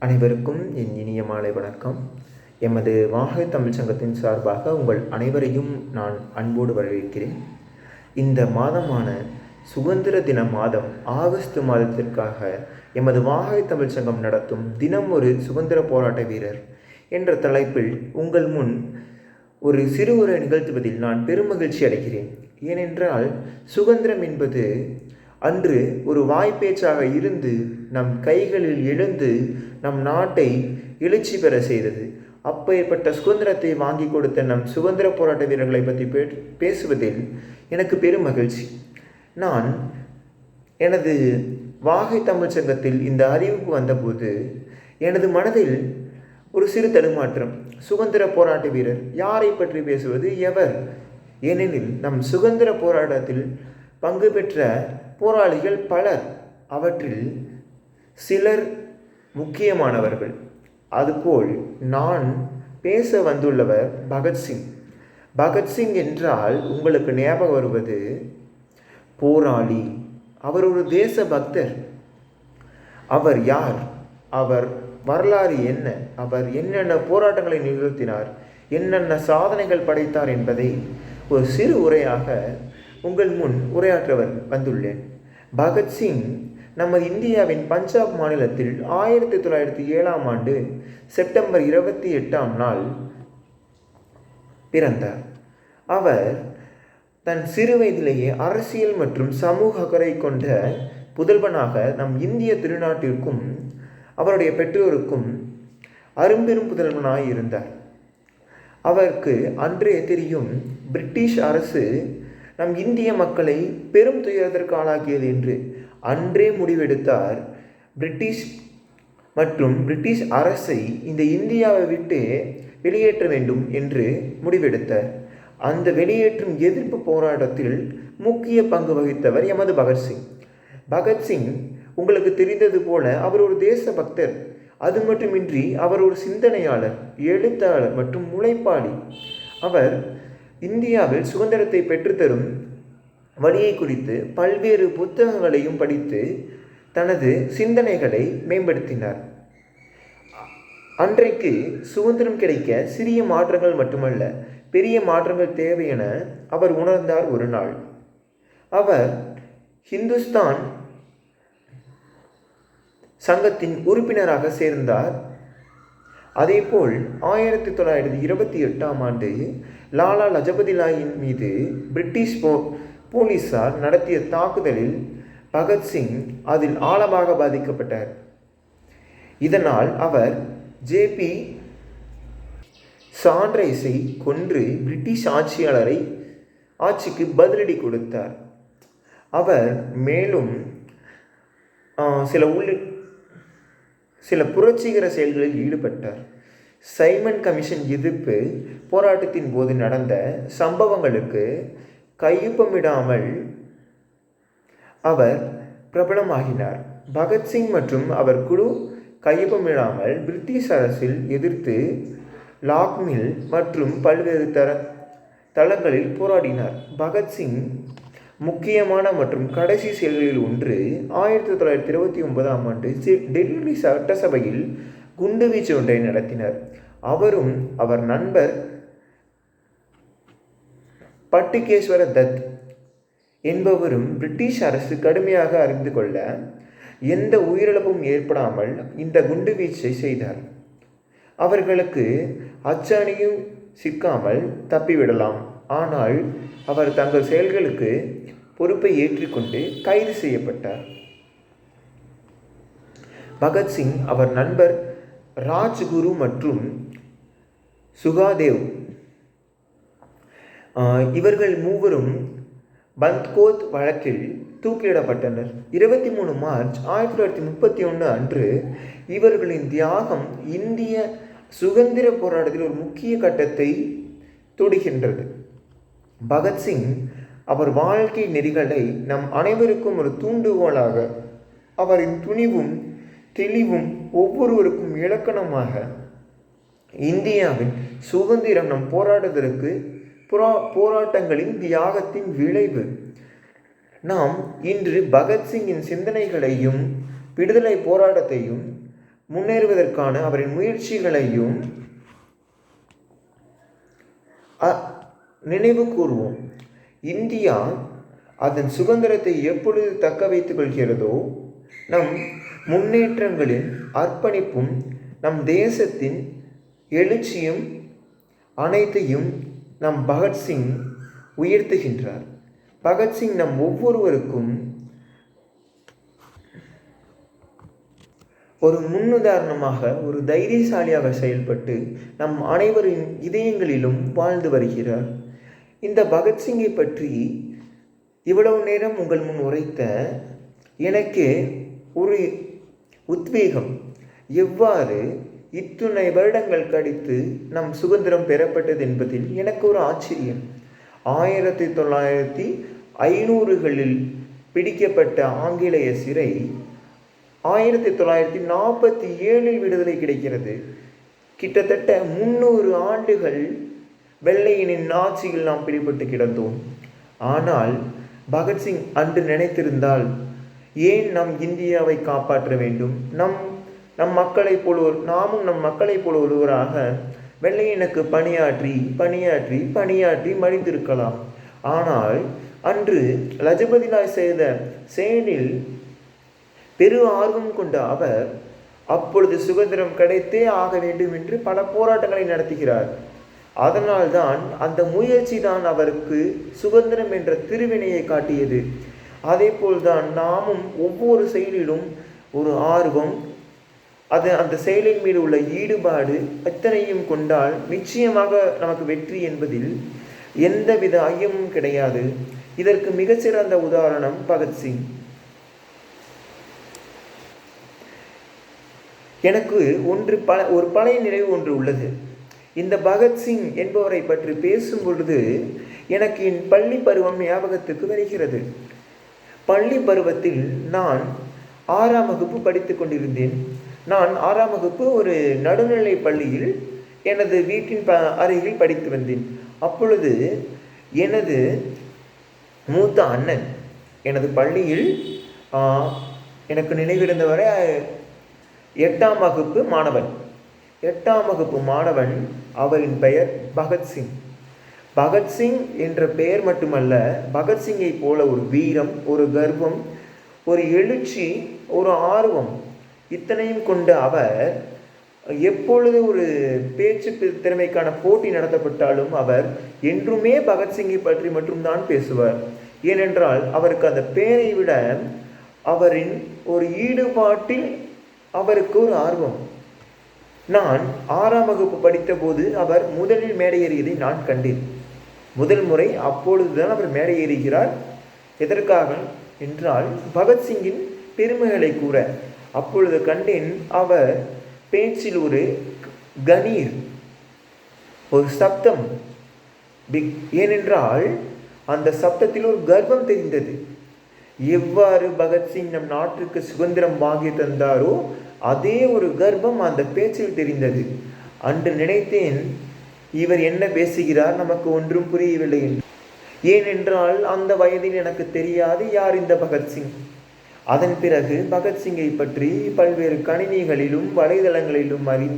அனைவருக்கும் என் இனிய மாலை வணக்கம். எமது வாகை தமிழ் சங்கத்தின் சார்பாக உங்கள் அனைவரையும் நான் அன்போடு வரவேற்கிறேன். இந்த மாதமான சுதந்திர தின மாதம் ஆகஸ்ட் மாதத்திற்காக எமது வாகை தமிழ் சங்கம் நடத்தும் தினம் ஒரு சுதந்திர போராட்ட வீரர் என்ற தலைப்பில் உங்கள் முன் ஒரு சிறு உரை நிகழ்த்துவதில் நான் பெருமகிழ்ச்சி அடைகிறேன். ஏனென்றால் சுதந்திரம் என்பது அன்று ஒரு வாய்ப்பேச்சாக இருந்து நம் கைகளில் எழுந்து நம் நாட்டை எழுச்சி பெற செய்தது. அப்பேற்பட்ட சுதந்திரத்தை வாங்கி கொடுத்த நம் சுதந்திர போராட்ட வீரர்களை பற்றி பே பேசுவதில் எனக்கு பெரும் மகிழ்ச்சி. நான் எனது வாகை தமிழ் சங்கத்தில் இந்த அறிவிப்பு வந்தபோது எனது மனதில் ஒரு சிறு தடுமாற்றம். சுதந்திர போராட்ட வீரர் யாரை பற்றி பேசுவது? எவர்? ஏனெனில் நம் சுதந்திர போராட்டத்தில் பங்கு பெற்ற போராளிகள் பலர். அவற்றில் சிலர் முக்கியமானவர்கள். அதுபோல் நான் பேச வந்துள்ளவர் பகத்சிங் பகத்சிங் என்றால் உங்களுக்கு ஞாபகம் வருவது போராளி. அவர் ஒரு தேச பக்தர் அவர் யார்? அவர் வரலாறு என்ன? அவர் என்னென்ன போராட்டங்களை நிகழ்த்தினார்? என்னென்ன சாதனைகள் படைத்தார் என்பதை ஒரு சிறு உரையாக உங்கள் முன் உரையாற்றவர் வந்துள்ளேன். பகத்சிங் நமது இந்தியாவின் பஞ்சாப் மாநிலத்தில் ஆயிரத்தி தொள்ளாயிரத்தி ஏழாம் ஆண்டு செப்டம்பர் இருபத்தி எட்டாம் நாள் பிறந்தார். அவர் தன் சிறு வயதிலேயே அரசியல் மற்றும் சமூக அக்கறை கொண்ட புதல்வனாக நம் இந்திய திருநாட்டிற்கும் அவருடைய பெற்றோருக்கும் அரும்பெரும் புதல்வனாய் இருந்தார். அவருக்கு அன்றே தெரியும் பிரிட்டிஷ் அரசு நம் இந்திய மக்களை பெரும் துயரத்திற்கு ஆளாக்கியது என்று அன்றே முடிவெடுத்தார் பிரிட்டிஷ் மற்றும் பிரிட்டிஷ் அரசை இந்த இந்தியாவை விட்டு வெளியேற்ற வேண்டும் என்று முடிவெடுத்தார். அந்த வெளியேற்றும் எதிர்ப்பு போராட்டத்தில் முக்கிய பங்கு வகித்தவர் எமது பகத்சிங் பகத்சிங் உங்களுக்கு தெரிந்தது போல அவர் ஒரு தேச பக்தர் அது மட்டுமின்றி அவர் ஒரு சிந்தனையாளர் எழுத்தாளர் மற்றும் முளைப்பாளி. அவர் இந்தியாவில் சுதந்திரத்தை பெற்றுத்தரும் வழியை குறித்து பல்வேறு புத்தகங்களையும் படித்து தனது சிந்தனைகளை மேம்படுத்தினார். அன்றைக்கு சுதந்திரம் கிடைக்க சிறிய மாற்றங்கள் மட்டுமல்ல பெரிய மாற்றங்கள் தேவை என அவர் உணர்ந்தார் ஒரு நாள். அவர் ஹிந்துஸ்தான் சங்கத்தின் உறுப்பினராக சேர்ந்தார். அதேபோல் ஆயிரத்தி தொள்ளாயிரத்தி இருபத்தி எட்டாம் ஆண்டு லாலா லஜபதி ராயின் மீது பிரிட்டிஷ் போ போலீசார் நடத்திய தாக்குதலில் பகத்சிங் அதில் ஆழமாக பாதிக்கப்பட்டார். இதனால் அவர் ஜேபி சாண்ட்ரைஸை கொன்று பிரிட்டிஷ் ஆட்சியாளரை ஆட்சிக்கு பதிலடி கொடுத்தார். அவர் மேலும் சில உள்ள சில புரட்சிகர செயல்களில் ஈடுபட்டார். சைமன் கமிஷன் எதிர்ப்பு போராட்டத்தின் போது நடந்த சம்பவங்களுக்கு கையொப்பமிடாமல் அவர் பிரபலமாகினார். பகத்சிங் மற்றும் அவர் குழு கையொப்பமிடாமல் பிரிட்டிஷ் அரசில் எதிர்த்து லாக்மில் மற்றும் பல்வேறு தர தளங்களில் போராடினார். பகத்சிங் முக்கியமான மற்றும் கடைசி செயல்களில் ஒன்று ஆயிரத்தி தொள்ளாயிரத்தி இருபத்தி ஒன்பதாம் ஆண்டு டெல்லி சட்டசபையில் குண்டுவீச்சு ஒன்றை நடத்தினர். அவரும் அவர் நண்பர் பட்டுகேஸ்வர தத் என்பவரும் பிரிட்டிஷ் அரசு கடுமையாக அறிந்து கொள்ள எந்த உயிரிழப்பும் ஏற்படாமல் இந்த குண்டுவீச்சை செய்தார். அவர்களுக்கு அச்சாணியும் சிக்காமல் தப்பிவிடலாம். ஆனால் அவர் தங்கள் செயல்களுக்கு பொறுப்பை ஏற்றிக்கொண்டு கைது செய்யப்பட்டார். பகத்சிங் அவர் நண்பர் ராஜ்குரு மற்றும் சுகாதேவ் இவர்கள் மூவரும் பந்த்கோத் வழக்கில் தூக்கிலிடப்பட்டனர். இருபத்தி மூணு மார்ச் ஆயிரத்தி தொள்ளாயிரத்தி முப்பத்தி ஒன்று அன்று இவர்களின் தியாகம் இந்திய சுதந்திர போராட்டத்தில் ஒரு முக்கிய கட்டத்தை தொடுகின்றது. பகத்சிங் அவர் வாழ்க்கை நெறிகளை நம் அனைவருக்கும் ஒரு தூண்டுகோலாக அவரின் துணிவும் தெளிவும் ஒவ்வொருவருக்கும் இலக்கணமாக இந்தியாவின் சுதந்திரம் நம் போராடுவதற்கு புரா போராட்டங்களின் தியாகத்தின் விளைவு. நாம் இன்று பகத்சிங்கின் சிந்தனைகளையும் விடுதலை போராட்டத்தையும் முன்னேறுவதற்கான அவரின் முயற்சிகளையும் அ- நினைவு கூறுவோம் இந்தியா அதன் சுதந்திரத்தை எப்பொழுது தக்க வைத்துக் கொள்கிறதோ நம் முன்னேற்றங்களின் அர்ப்பணிப்பும் நம் தேசத்தின் எழுச்சியும் அனைத்தையும் நம் பகத்சிங் உயர்த்துகின்றார். பகத்சிங் நம் ஒவ்வொருவருக்கும் ஒரு முன்னுதாரணமாக ஒரு தைரியசாலியாக செயல்பட்டு நம் அனைவரின் இதயங்களிலும் வாழ்ந்து வருகிறார். இந்த பகத்சிங்கை பற்றி இவ்வளவு நேரம் உங்கள் முன் உரைத்த எனக்கு ஒரு உத்வேகம். எவ்வாறு இத்துணை வருடங்கள் கழித்து நம் சுதந்திரம் பெறப்பட்டது என்பதில் எனக்கு ஒரு ஆச்சரியம். ஆயிரத்தி தொள்ளாயிரத்தி ஐநூறுகளில் பிடிக்கப்பட்ட ஆங்கிலேய சிறை ஆயிரத்தி தொள்ளாயிரத்தி நாற்பத்தி ஏழில் விடுதலை கிடைக்கிறது. கிட்டத்தட்ட முன்னூறு ஆண்டுகள் வெள்ளையனின் ஆட்சியில் நாம் பிடிபட்டு கிடந்தோம். ஆனால் பகத்சிங் அன்று நினைத்திருந்தால் ஏன் நம் இந்தியாவை காப்பாற்ற வேண்டும்? நம் நம் மக்களைப் போல ஒரு நாமும் நம் மக்களைப் போல ஒருவராக வெள்ளையனுக்கு பணியாற்றி பணியாற்றி பணியாற்றி மடிந்திருக்கலாம். ஆனால் அன்று லஜபதி ராய் செய்த செயலில் பெரு ஆர்வம் கொண்ட அவர் அப்பொழுது சுதந்திரம் கிடைத்தே ஆக வேண்டும் என்று பல போராட்டங்களை நடத்துகிறார். அதனால்தான் அந்த முயற்சி தான் அவருக்கு சுதந்திரம் என்ற திருவினையை காட்டியது. அதே போல்தான் நாமும் ஒவ்வொரு செயலிலும் ஒரு ஆர்வம் அது அந்த செயலின் மீது உள்ள ஈடுபாடு எத்தனையும் கொண்டால் நிச்சயமாக நமக்கு வெற்றி என்பதில் எந்தவித ஐயமும் கிடையாது. இதற்கு மிகச்சிறந்த உதாரணம் பகத்சிங் எனக்கு ஒன்று பல ஒரு பழைய நினைவு ஒன்று உள்ளது. இந்த பகத்சிங் என்பவரை பற்றி பேசும் பொழுது எனக்கு என் பள்ளி பருவம் ஞாபகத்துக்கு வருகிறது. பள்ளி பருவத்தில் நான் ஆறாம் வகுப்பு படித்துக் கொண்டிருந்தேன். நான் ஆறாம் வகுப்பு ஒரு நடுநிலை பள்ளியில் எனது வீட்டின் ப அருகில் படித்து வந்தேன். அப்பொழுது எனது மூத்த அண்ணன் எனது பள்ளியில் எனக்கு நினைவிருந்தவரை எட்டாம் வகுப்பு மாணவன். எட்டாம் வகுப்பு மாணவன் அவரின் பெயர் பகத்சிங் பகத்சிங் என்ற பெயர் மட்டுமல்ல பகத்சிங்கை போல ஒரு வீரம் ஒரு கர்வம் ஒரு எழுச்சி ஒரு ஆர்வம் இத்தனையும் கொண்ட அவர் எப்பொழுது ஒரு பேச்சு திறமைக்கான போட்டி நடத்தப்பட்டாலும் அவர் என்றுமே பகத்சிங்கை பற்றி மட்டும்தான் பேசுவார். ஏனென்றால் அவருக்கு அந்த பெயரை விட அவரின் ஒரு ஈடுபாட்டில் அவருக்கு ஒரு ஆர்வம். நான் ஆறாம் வகுப்பு படித்தபோது அவர் முதலில் மேடை ஏறியதை நான் கண்டேன். முதல் முறை அப்பொழுதுதான் அவர் மேடையேறுகிறார் எதற்காக என்றால் பகத்சிங்கின் பெருமைகளை கூற. அப்பொழுது கண்டேன் அவர் பேச்சில் ஒரு கணீர் ஒரு சப்தம். பிக் ஏனென்றால் அந்த சப்தத்தில் ஒரு கர்வம் தெரிந்தது. எவ்வாறு பகத்சிங் நம் நாட்டிற்கு சுதந்திரம் வாங்கி தந்தாரோ அதே ஒரு கர்ப்பம் அந்த பேச்சில் தெரிந்தது. அன்று நினைத்தேன் இவர் என்ன பேசுகிறார்? நமக்கு ஒன்றும் புரியவில்லை என்று. ஏனென்றால் அந்த வயதில் எனக்கு தெரியாது யார் இந்த பகத்சிங் அதன் பிறகு பகத்சிங்கை பற்றி பல்வேறு கணினிகளிலும் வலைதளங்களிலும் அறி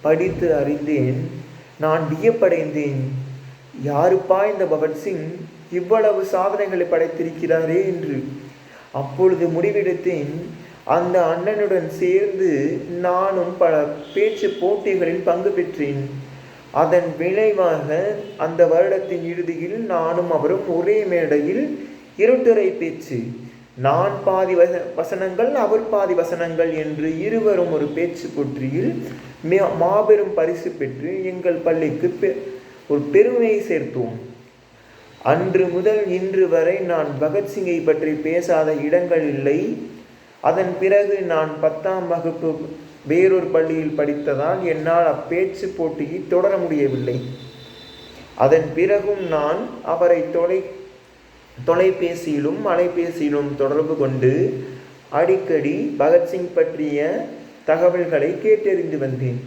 படித்து அறிந்தேன். நான் வியப்படைந்தேன் யாருப்பா இந்த பகத்சிங் இவ்வளவு சாதனைகளை படைத்திருக்கிறாரே என்று. அப்பொழுது முடிவெடுத்தேன் அந்த அண்ணனுடன் சேர்ந்து நானும் பல பேச்சு போட்டிகளில் பங்கு பெற்றேன். அதன் விளைவாக அந்த வருடத்தின் இறுதியில் நானும் அவரும் ஒரே மேடையில் இருட்டறை பேச்சு. நான் பாதி வச வசனங்கள் அவர் பாதி வசனங்கள் என்று இருவரும் ஒரு பேச்சு போற்றியில் மாபெரும் பரிசு பெற்று எங்கள் பள்ளிக்கு பெ- ஒரு பெருமையை சேர்த்தோம். அன்று முதல் இன்று வரை நான் பகத்சிங்கை பற்றி பேசாத இடங்கள் இல்லை. அதன் பிறகு நான் பத்தாம் வகுப்பு வேறொரு பள்ளியில் படித்ததால் என்னால் அப்பேச்சு போட்டியை தொடர முடியவில்லை. அதன் பிறகும் நான் அவரை தொலை தொலைபேசியிலும் அலைபேசியிலும் தொடர்பு கொண்டு அடிக்கடி பகத்சிங் பற்றிய தகவல்களை கேட்டறிந்து வந்தேன்.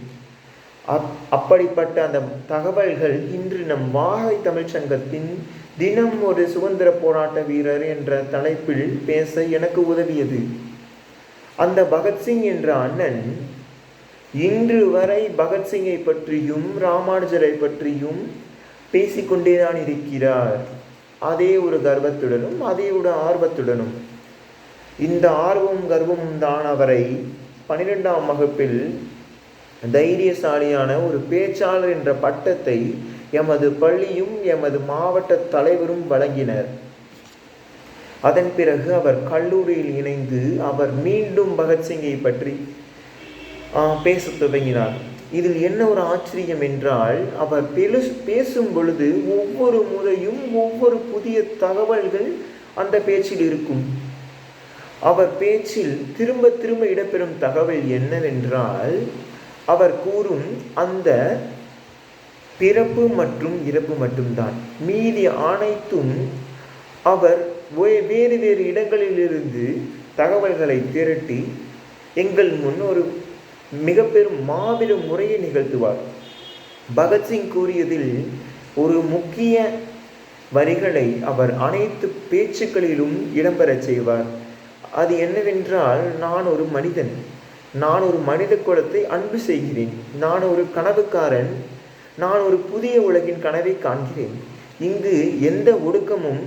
அப் அப்படிப்பட்ட அந்த தகவல்கள் இன்று நம் வாகை தமிழ்ச் சங்கத்தின் தினம் ஒரு சுதந்திர போராட்ட வீரர் என்ற தலைப்பில் பேச எனக்கு உதவியது. அந்த பகத்சிங் என்ற அண்ணன் இன்று வரை பகத்சிங்கை பற்றியும் ராமானுஜரை பற்றியும் பேசிக்கொண்டேதான் இருக்கிறார். அதே ஒரு கர்வத்துடனும் அதே ஒரு ஆர்வத்துடனும். இந்த ஆர்வம் கர்வம் தான் அவரை பன்னிரெண்டாம் வகுப்பில் தைரியசாலியான ஒரு பேச்சாளர் என்ற பட்டத்தை எமது பள்ளியும் எமது மாவட்ட தலைவரும் வழங்கினர். அதன் பிறகு அவர் கல்லூரியில் இணைந்து அவர் மீண்டும் பகத்சிங்கை பற்றி பேசத் துவங்கினார். இதில் என்ன ஒரு ஆச்சரியம் என்றால் அவர் பெரு பேசும் பொழுது ஒவ்வொரு முறையும் ஒவ்வொரு புதிய தகவல்கள் அந்த பேச்சில் இருக்கும். அவர் பேச்சில் திரும்ப திரும்ப இடம்பெறும் தகவல் என்னவென்றால் அவர் கூறும் அந்த பிறப்பு மற்றும் இறப்பு மட்டும்தான். மீதி அனைத்தும் அவர் வேறு வேறு இடங்களிலிருந்து தகவல்களை திரட்டி எங்கள் முன் ஒரு மிக பெரும் மாபெரும் முறையை நிகழ்த்துவார். பகத்சிங் கூறியதில் ஒரு முக்கிய வரிகளை அவர் அனைத்து பேச்சுக்களிலும் இடம்பெறச் செய்வார். அது என்னவென்றால் நான் ஒரு மனிதன். நான் ஒரு மனித குலத்தை அன்பு செய்கிறேன். நான் ஒரு கனவுக்காரன். நான் ஒரு புதிய உலகின் கனவை காண்கிறேன். இங்கு எந்த ஒடுக்கமும்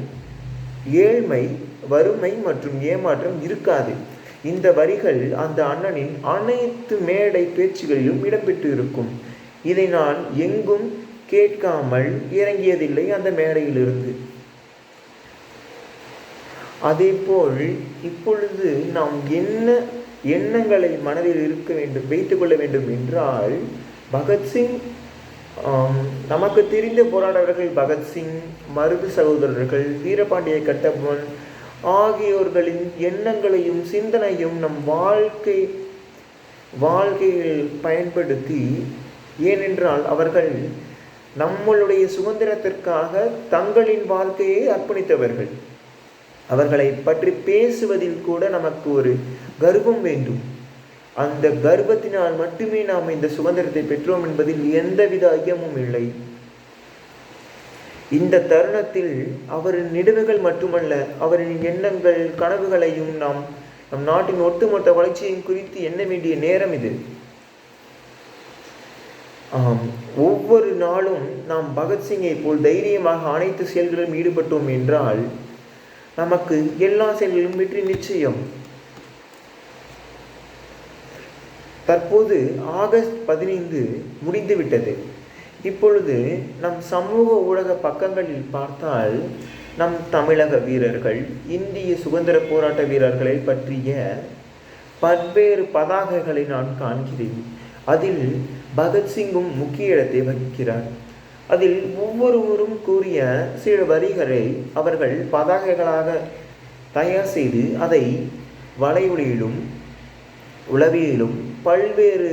ஏழ்மை வறுமை மற்றும் ஏமாற்றம் இருக்காது. இந்த வரிகள் அந்த அண்ணனின் அனைத்து மேடை பேச்சுகளிலும் இடம்பெற்று இருக்கும். இதை நான் எங்கும் கேட்காமல் இறங்கியதில்லை அந்த மேடையிலிருந்து. அதேபோல் இப்பொழுது நாம் என்ன எண்ணங்களை மனதில் இருக்க வேண்டும் வைத்துக்கொள்ள வேண்டும் என்றால் பகத்சிங் நமக்கு தெரிந்த போராடவர்கள் பகத்சிங் மருது சகோதரர்கள் வீரபாண்டிய கட்டபொம்மன் ஆகியோர்களின் எண்ணங்களையும் சிந்தனையும் நம் வாழ்க்கை வாழ்க்கையில் பயன்படுத்தி ஏனென்றால் அவர்கள் நம்மளுடைய சுதந்திரத்திற்காக தங்களின் வாழ்க்கையை அர்ப்பணித்தவர்கள். அவர்களை பற்றி பேசுவதில் கூட நமக்கு ஒரு கர்வம் வேண்டும். அந்த கர்ப்பத்தினால் மட்டுமே நாம் இந்த சுதந்திரத்தை பெற்றோம் என்பதில் எந்தவித ஐயமும் இல்லை. இந்த தருணத்தில் அவரின் நினைவுகள் மட்டுமல்ல அவரின் எண்ணங்கள் கனவுகளையும் நாம் நம் நாட்டின் ஒட்டுமொத்த வளர்ச்சியையும் குறித்து எண்ண வேண்டிய நேரம் இது. ஒவ்வொரு நாளும் நாம் பகத்சிங்கை போல் தைரியமாக அனைத்து செயல்களிலும் ஈடுபட்டோம் என்றால் நமக்கு எல்லா செயல்களிலும் வெற்றி நிச்சயம். தற்போது ஆகஸ்ட் பதினைந்து முடிந்துவிட்டது. இப்பொழுது நம் சமூக ஊடக பக்கங்களில் பார்த்தால் நம் தமிழக வீரர்கள் இந்திய சுதந்திர போராட்ட வீரர்களை பற்றிய பல்வேறு பதாகைகளை நான் காண்கிறேன். அதில் பகத்சிங்கும் முக்கிய இடத்தை வகிக்கிறார். அதில் ஒவ்வொருவரும் கூறிய சில வரிகளை அவர்கள் பதாகைகளாக தயார் செய்து அதை வலையொலியிலும் உளவியலும் பல்வேறு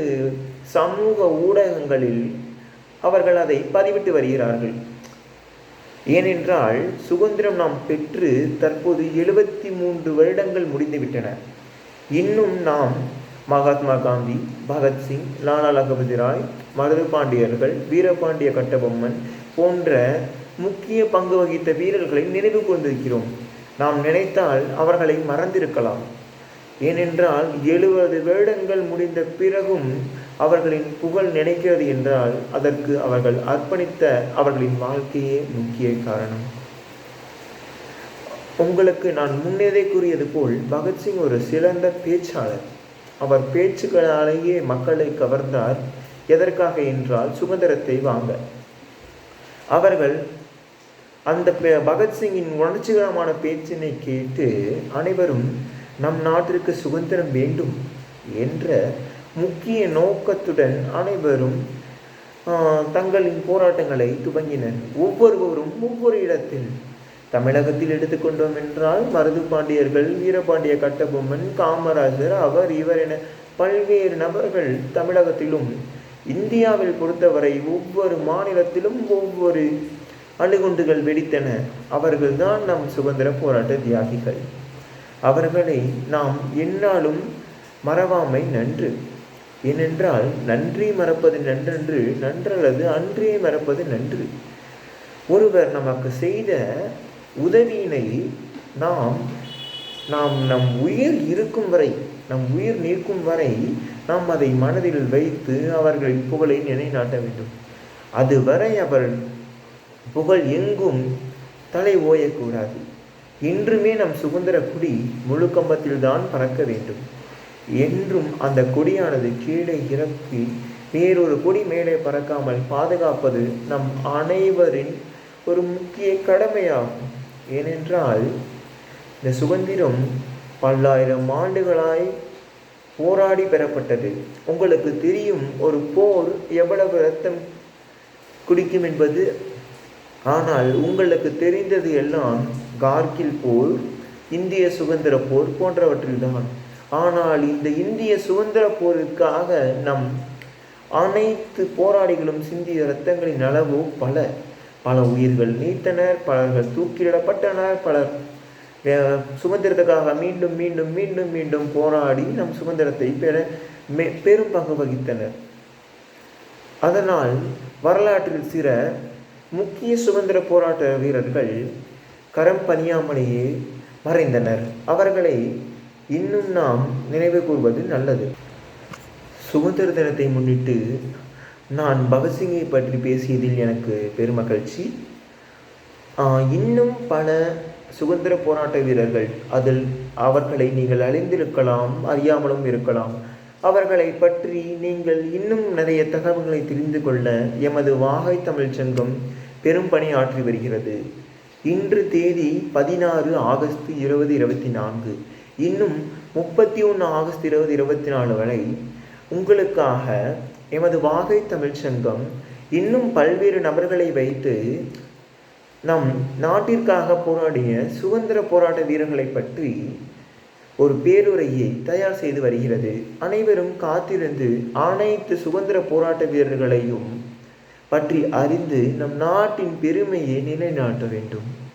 சமூக ஊடகங்களில் அவர்கள் அதை பதிவிட்டு வருகிறார்கள். ஏனென்றால் சுதந்திரம் நாம் பெற்று தற்போது எழுபத்தி மூன்று வருடங்கள் முடிந்துவிட்டன இன்னும் நாம் மகாத்மா காந்தி பகத்சிங் லாலா லகபதி ராய் மருது பாண்டியர்கள் வீரபாண்டிய கட்டபொம்மன் போன்ற முக்கிய பங்கு வகித்த வீரர்களை நினைவு கொண்டிருக்கிறோம் நாம் நினைத்தால் அவர்களை மறந்திருக்கலாம். ஏனென்றால் எழுபது வருடங்கள் முடிந்த பிறகும் அவர்களின் புகழ் நினைக்கிறது என்றால் அதற்கு அவர்கள் அர்ப்பணித்த அவர்களின் வாழ்க்கையே முக்கிய காரணம். உங்களுக்கு நான் முன்னேதே கூறியது போல் பகத்சிங் ஒரு சிறந்த பேச்சாளர். அவர் பேச்சுக்களாலேயே மக்களை கவர்ந்தார். எதற்காக என்றால் சுதந்திரத்தை வாங்க. அவர்கள் அந்த பகத்சிங்கின் உணர்ச்சிகரமான பேச்சினை கேட்டு அனைவரும் நம் நாட்டிற்கு சுதந்திரம் வேண்டும் என்ற முக்கிய நோக்கத்துடன் அனைவரும் தங்களின் போராட்டங்களை துவங்கினர். ஒவ்வொருவரும் ஒவ்வொரு இடத்தில் தமிழகத்தில் எடுத்துக்கொண்டோம் என்றால் மருது பாண்டியர்கள் வீரபாண்டிய கட்டபொம்மன் காமராஜர் அவர் இவர் என பல்வேறு நபர்கள் தமிழகத்திலும் இந்தியாவில் பொறுத்தவரை ஒவ்வொரு மாநிலத்திலும் ஒவ்வொரு அணுகுண்டுகள் வெடித்தன. அவர்கள்தான் நம் சுதந்திர போராட்ட தியாகிகள். அவர்களை நாம் என்னாலும் மறவாமை நன்று. ஏனென்றால் நன்றி மறப்பது நன்றன்று நன்றல்லது அன்றே மறப்பது நன்று. ஒருவர் நமக்கு செய்த உதவியினை நாம் நாம் நம் உயிர் இருக்கும் வரை நம் உயிர் நிற்கும் வரை நாம் அதை மனதில் வைத்து அவர்களின் புகழை நிலைநாட்ட வேண்டும். அதுவரை அவர் புகழ் எங்கும் தலை ஓயக்கூடாது. இன்றுமே நம் சுதந்திர குடி முழு கம்பத்தில்தான் பறக்க வேண்டும். என்றும் அந்த கொடியானது கீழே இறக்கி வேறொரு கொடி மேலே பறக்காமல் பாதுகாப்பது நம் அனைவரின் ஒரு முக்கிய கடமையாகும். ஏனென்றால் இந்த சுதந்திரம் பல்லாயிரம் ஆண்டுகளாய் போராடி பெறப்பட்டது. உங்களுக்கு தெரியும் ஒரு போர் எவ்வளவு ரத்தம் குடிக்கும் என்பது. ஆனால் உங்களுக்கு தெரிந்தது எல்லாம் கார்கில் போர் இந்திய சுதந்திர போர் போன்றவற்றில்தான். ஆனால் இந்த இந்திய சுதந்திர போருக்காக நம் அனைத்து போராளிகளும் சிந்திய இரத்தங்களின் அளவு பல. பல உயிர்கள் நீத்தனர் பலர்கள் தூக்கிலிடப்பட்டனர் பலர் சுதந்திரத்துக்காக மீண்டும் மீண்டும் மீண்டும் மீண்டும் போராடி நம் சுதந்திரத்தை பெற மே பெரும் பங்கு வகித்தனர். அதனால் வரலாற்றில் சில முக்கிய சுதந்திர போராட்ட வீரர்கள் கரம் பணியாமலேயே மறைந்தனர். அவர்களை இன்னும் நாம் நினைவு கூறுவது நல்லது. சுதந்திர தினத்தை முன்னிட்டு நான் பகத்சிங்கை பற்றி பேசியதில் எனக்கு பெருமகிழ்ச்சி. இன்னும் பல சுதந்திர போராட்ட வீரர்கள் அதில் அவர்களை நீங்கள் அறிந்திருக்கலாம் அறியாமலும் இருக்கலாம். அவர்களை பற்றி நீங்கள் இன்னும் நிறைய தகவல்களை தெரிந்து கொள்ள எமது வாகை தமிழ் சங்கம் பெரும் பணி ஆற்றி வருகிறது. இன்று தேதி பதினாறு ஆகஸ்ட் இருபது இருபத்தி நான்கு. இன்னும் முப்பத்தி ஒன்று ஆகஸ்ட் இருபது இருபத்தி நாலு வரை உங்களுக்காக எமது வாகை தமிழ் சங்கம் இன்னும் பல்வேறு நபர்களை வைத்து நம் நாட்டிற்காக போராடிய சுதந்திர போராட்ட வீரர்களை பற்றி ஒரு பேருரையை தயார் செய்து வருகிறது. அனைவரும் காத்திருந்து அனைத்து சுதந்திர போராட்ட வீரர்களையும் பற்றி அறிந்து நம் நாட்டின் பெருமையை நிலைநாட்ட வேண்டும்.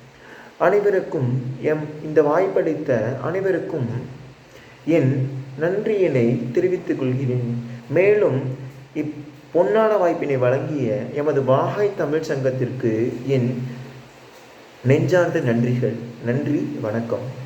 அனைவருக்கும் எம் இந்த வாய்ப்படைத்த அனைவருக்கும் என் நன்றியினை தெரிவித்துக் கொள்கிறேன். மேலும் இப் பொன்னான வாய்ப்பினை வழங்கிய எமது வாகை தமிழ் சங்கத்திற்கு என் நெஞ்சார்ந்த நன்றிகள். நன்றி வணக்கம்.